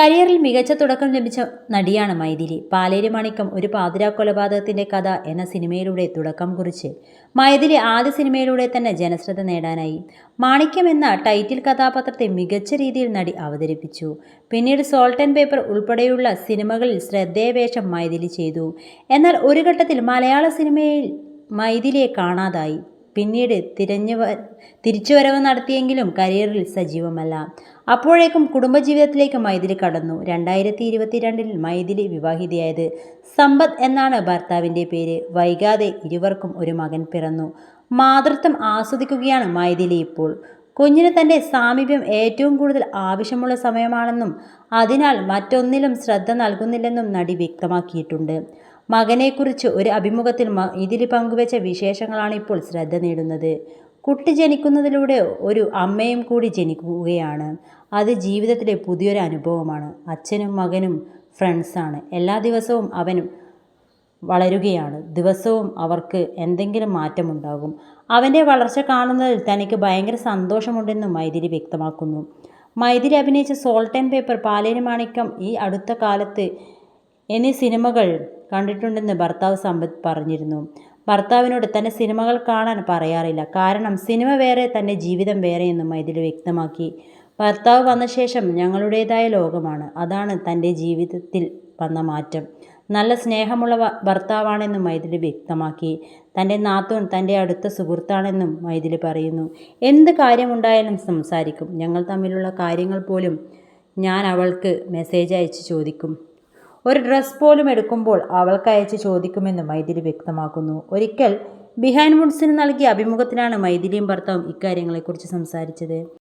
കരിയറിൽ മികച്ച തുടക്കം ലഭിച്ച നടിയാണ് മൈഥിലി. പാലേരി മണിക്കം ഒരു പാതിരാ കൊലപാതകത്തിന്റെ കഥ എന്ന സിനിമയിലൂടെ തുടക്കം കുറിച്ച്. മൈഥിലി ആദ്യ സിനിമയിലൂടെ തന്നെ ജനശ്രദ്ധ നേടാനായി. മാണിക്യം എന്ന ടൈറ്റിൽ കഥാപാത്രത്തെ മികച്ച രീതിയിൽ നടി അവതരിപ്പിച്ചു. പിന്നീട് സോൾട്ട് ആൻഡ് പേപ്പർ ഉൾപ്പെടെയുള്ള സിനിമകളിൽ ശ്രദ്ധേയവേഷം മൈഥിലി ചെയ്തു. എന്നാൽ ഒരു ഘട്ടത്തിൽ മലയാള സിനിമയിൽ മൈഥിലിയെ കാണാതായി. പിന്നീട് തിരഞ്ഞു തിരിച്ചുവരവ് നടത്തിയെങ്കിലും കരിയറിൽ സജീവമല്ല. അപ്പോഴേക്കും കുടുംബജീവിതത്തിലേക്ക് മൈഥിലി കടന്നു. രണ്ടായിരത്തി ഇരുപത്തിരണ്ടിൽ മൈഥിലി വിവാഹിതയായത് സമ്പത്ത് എന്നാണ് ഭർത്താവിന്റെ പേര്. വൈകാതെ ഇരുവർക്കും ഒരു മകൻ പിറന്നു. മാതൃത്വം ആസ്വദിക്കുകയാണ് മൈഥിലി ഇപ്പോൾ. കുഞ്ഞിന് തന്റെ സാമീപ്യം ഏറ്റവും കൂടുതൽ ആവശ്യമുള്ള സമയമാണെന്നും അതിനാൽ മറ്റൊന്നിലും ശ്രദ്ധ നൽകുന്നില്ലെന്നും നടി വ്യക്തമാക്കിയിട്ടുണ്ട്. മകനെക്കുറിച്ച് ഒരു അഭിമുഖത്തിൽ ഇതിൽ പങ്കുവച്ച വിശേഷങ്ങളാണ് ഇപ്പോൾ ശ്രദ്ധ നേടുന്നത്. കുട്ടി ജനിക്കുന്നതിലൂടെ ഒരു അമ്മയും കൂടി ജനിക്കുകയാണ്. അത് ജീവിതത്തിലെ പുതിയൊരു അനുഭവമാണ്. അച്ഛനും മകനും ഫ്രണ്ട്സാണ് എല്ലാ ദിവസവും അവനും വളരുകയാണ്. ദിവസവും അവർക്ക് എന്തെങ്കിലും മാറ്റമുണ്ടാകും. അവന്റെ വളർച്ച കാണുന്നതിൽ തനിക്ക് ഭയങ്കര സന്തോഷമുണ്ടെന്നും മൈഥിലി വ്യക്തമാക്കുന്നു. മൈഥിലി അഭിനയിച്ച salt and pepper Paleri Manikyam ഈ അടുത്ത കാലത്ത് എന്നീ സിനിമകൾ കണ്ടിട്ടുണ്ടെന്ന് ഭർത്താവ് സമ്പത്ത് പറഞ്ഞിരുന്നു. ഭർത്താവിനോട് തന്റെ സിനിമകൾ കാണാൻ പറയാറില്ല. കാരണം സിനിമ വേറെ തന്റെ ജീവിതം വേറെ എന്നും മൈഥിലി വ്യക്തമാക്കി. ഭർത്താവ് വന്ന ശേഷം ഞങ്ങളുടേതായ ലോകമാണ്. അതാണ് തന്റെ ജീവിതത്തിൽ വന്ന മാറ്റം. നല്ല സ്നേഹമുള്ള ഭർത്താവാണെന്നും മൈഥിലി വ്യക്തമാക്കി. തന്റെ നാത്തൂൺ തന്റെ അടുത്ത സുഹൃത്താണെന്നും മൈഥിലി പറയുന്നു. എന്ത് കാര്യമുണ്ടായാലും സംസാരിക്കും. ഞങ്ങൾ തമ്മിലുള്ള കാര്യങ്ങൾ പോലും ഞാൻ അവൾക്ക് മെസ്സേജ് അയച്ച് ചോദിക്കും. ഒരു ഡ്രസ്സ് പോലും എടുക്കുമ്പോൾ അവൾക്ക് അയച്ച് ചോദിക്കുമെന്ന് മൈഥിലി വ്യക്തമാക്കുന്നു. ഒരിക്കൽ ബിഹാൻ വുഡ്സിന് നൽകിയ അഭിമുഖത്തിലാണ് മൈഥിലിയും ഭർത്താവും ഇക്കാര്യങ്ങളെക്കുറിച്ച് സംസാരിച്ചത്.